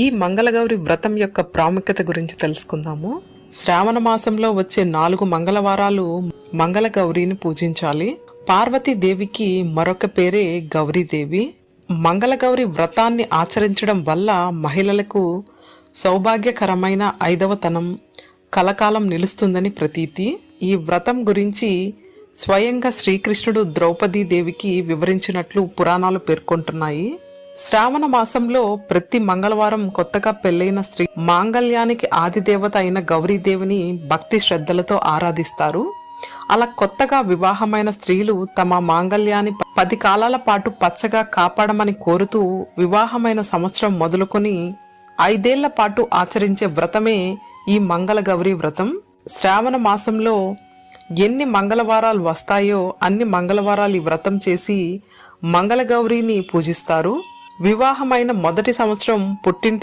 ఈ మంగళగౌరి వ్రతం యొక్క ప్రాముఖ్యత గురించి తెలుసుకుందాము. శ్రావణ మాసంలో వచ్చే నాలుగు మంగళవారాలు మంగళగౌరిని పూజించాలి. పార్వతీదేవికి మరొక పేరే గౌరీదేవి. మంగళగౌరి వ్రతాన్ని ఆచరించడం వల్ల మహిళలకు సౌభాగ్యకరమైన ఐదవతనం కలకాలం నిలుస్తుందని ప్రతీతి. ఈ వ్రతం గురించి స్వయంగా శ్రీకృష్ణుడు ద్రౌపదీదేవికి వివరించినట్లు పురాణాలు పేర్కొంటున్నాయి. శ్రావణ మాసంలో ప్రతి మంగళవారం కొత్తగా పెళ్ళైన స్త్రీ మాంగళ్యానికి ఆదిదేవత అయిన గౌరీదేవిని భక్తి శ్రద్ధలతో ఆరాధిస్తారు. అలా కొత్తగా వివాహమైన స్త్రీలు తమ మాంగళ్యాన్ని పది కాలాల పాటు పచ్చగా కాపాడమని కోరుతూ వివాహమైన సంవత్సరం మొదలుకొని ఐదేళ్ళ పాటు ఆచరించే వ్రతమే ఈ మంగళగౌరీ వ్రతం. శ్రావణ మాసంలో ఎన్ని మంగళవారాలు వస్తాయో అన్ని మంగళవారాలు ఈ వ్రతం చేసి మంగళగౌరిని పూజిస్తారు. వివాహమైన మొదటి సంవత్సరం పుట్టింటి